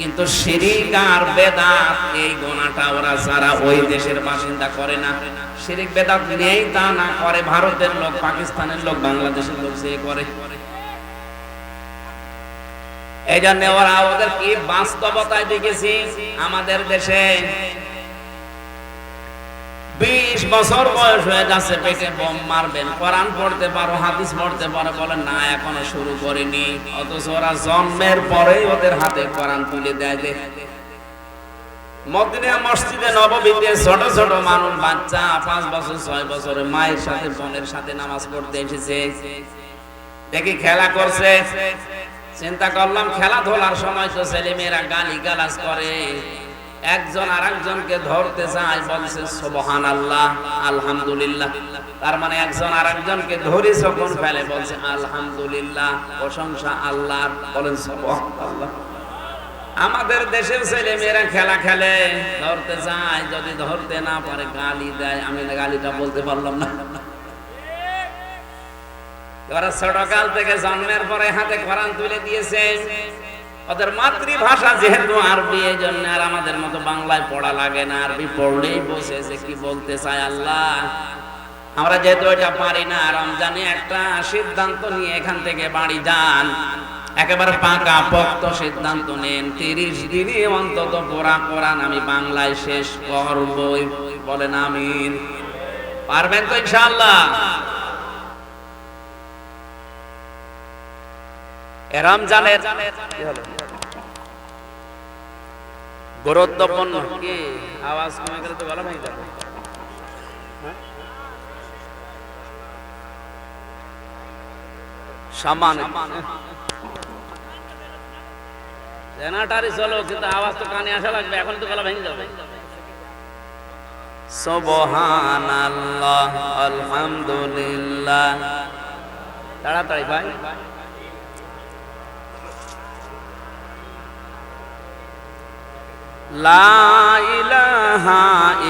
কিন্তু শিরিক আর বেদাত, এই গোনাটা ওরা যারা ওই দেশের বাসিন্দা করে না। শিরিক বেদাত নেই তা না করে, ভারতের লোক, পাকিস্তানের লোক, বাংলাদেশের লোক সে করে। এই জন্য ওরা ওদের কি বাস্তবতায় দেখেছি? আমাদের দেশে বিশ বছর বয়স হয়ে যাচ্ছে, পেটে বোম মারবেন। কোরআন পড়তে পারো, হাদিস পড়তে পারো বলে না, এখনও শুরু করিনি। অথচ ওরা জন্মের পরেই ওদের হাতে কোরআন তুলে দেয় মদিনা মসজিদে নববীতে ছোট ছোট মানুষ, বাচ্চা, পাঁচ বছর, ছয় বছরের মায়ের সাথে, বোনের সাথে নামাজ পড়তে এসেছে। দেখি খেলা করছে। চিন্তা করলাম, খেলাধুলার সময় তো ছেলে মেয়েরা গালি গালাজ করে। একজন আর একজনকে ধরতে চায়, বলছে সোবহান আল্লাহ আলহামদুলিল্লাহ। তার মানে একজন আর একজনকে ধরে যখন ফেলে, বলছে, আলহামদুলিল্লাহ, প্রশংসা আল্লাহ বলেন সোবহান আল্লাহ আমাদের দেশের ছেলে মেয়েরা খেলা খেলে, ধরতে চায়, যদি ধরতে না পারে, গালি দেয়। আমি গালিটা বলতে পারলাম না। ওরা ছোটকাল থেকে জন্মের পরে হাতে কোরআন তুলে দিয়েছে। ওদের মাতৃভাষা যেহেতু আরবি এই জন্য আর আমাদের মতো বাংলায় পড়া লাগে না। আরবি পড়লেই বসেছে কি বলতে চায় আল্লাহ। আমরা যেহেতু এটা পারি না, রমজানে একটা সিদ্ধান্ত নিয়ে এখান থেকে বাড়ি যান। একেবারে পাকা পক্ত সিদ্ধান্ত নেন। তিরিশ দিনে অন্তত পড়া কোরআন আমি বাংলায় শেষ করবই। বলেন আমিন। পারবেন তো ইনশাআল্লাহ? রমজানের গুরুত্বপূর্ণ। কি? আওয়াজ কমে গেলে তো গলা ভেঙে যাবে। জেনাটারি চলো কিন্তু আওয়াজ তো কানে আসা লাগবে এখন তো গলা ভেঙে যাবে। সুবহানাল্লাহ আলহামদুলিল্লাহ। তাড়াতাড়ি ভাই। লা ইলাহা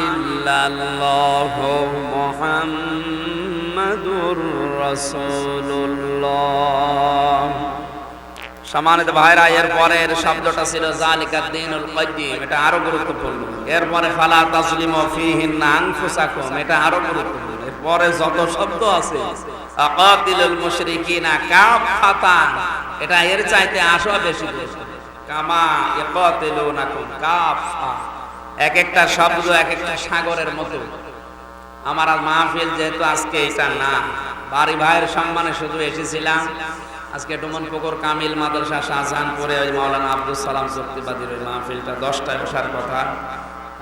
ইল্লাল্লাহ মুহাম্মাদুর রাসূলুল্লাহ। ভাইরা, এর পরের শব্দটা ছিল জালিকা দিনুল কাইয়্যিম, এটা আরও গুরুত্বপূর্ণ। এরপরে ফালা তাসলিমু ফীহিন্না আনফুসাকুম, এটা আরও গুরুত্বপূর্ণ। এরপরে যত শব্দ আছে, আকাতিলুল মুশরিকিনা এটা এর চাইতে আসো বেশি বেশি কামা ইয়াকাতিলুনাকুম কাফা এক একটা শব্দ, এক একটা সাগরের মতো। আমার আর মাহফিল যেহেতু আজকে এটা না, বাড়ি ভাইয়ের সম্মানে শুধু এসেছিলাম। আজকে ডুমন পুকুর কামিল মাদ্রাসা শাহজাহানপুরে ওই মাওলানা আব্দুল সালাম চুক্তিবাদীর ওই মাহফিলটা দশটায় বসার কথা।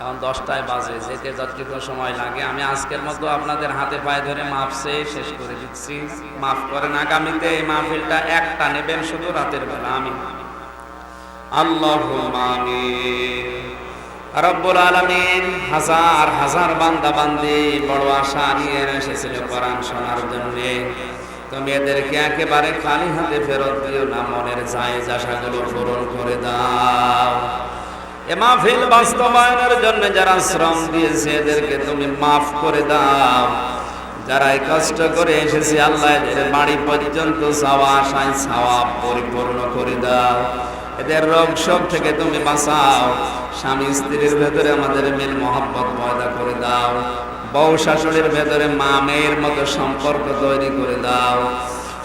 এখন দশটায় বাজে, যেতে যতটুকু সময় লাগে। আমি আজকের মতো আপনাদের হাতে পায়ে ধরে মাপ শেষ করে দিচ্ছি। মাফ করেন আগামীতে এই মাহফিলটা একটা নেবেন শুধু রাতের বেলা আমি রব্বুল আলমিন হাজার হাজার বান্দা বান্দি বড় আশা নিয়ে এসেছিল কোরআন শোনার জন্য। তুমি এদেরকে একেবারে খালি হাতে ফেরত দিও না, মনের জায়েজ আশাগুলো পূরণ করে দাও। এ মাহফিল বাস্তবায়নের জন্য যারা শ্রম দিয়েছে, এদেরকে তুমি মাফ করে দাও। যারা কষ্ট করে এসেছে, আল্লাহ বাড়ি পর্যন্ত চাওয়া আশায় চাওয়া পরিপূর্ণ করে দাও। এদের রোগ সব থেকে তুমি বাঁচাও। স্বামী স্ত্রীর ভেতরে আমাদের মিল মহব্বত পয়দা করে দাও। বউ শাশুড়ির ভেতরে মা মেয়ের মতো সম্পর্ক তৈরি করে দাও।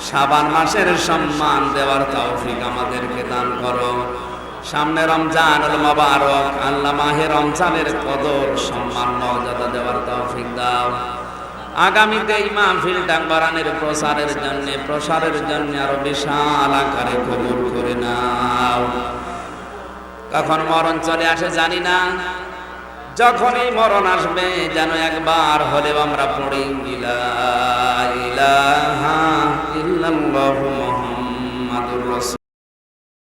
সাবান মাসের সম্মান দেওয়ার তৌফিক আমাদেরকে দান করো। সামনে রমজান মোবারক, আল্লাহ মাহে রমজানের কদর, সম্মান, মর্যাদা দেওয়ার তৌফিক দাও। আগামীতে এই মাহফিলটা কোরআনের প্রসারের জন্য প্রসারের জন্য আরও বিশাল আকারে কবুল করে নাও। কখন মরণ চলে আসে জানি না। যখনই মরণ আসবে, যেন একবার হলেও আমরা পড়ি ইলা ইলাহা ইল্লাল্লাহু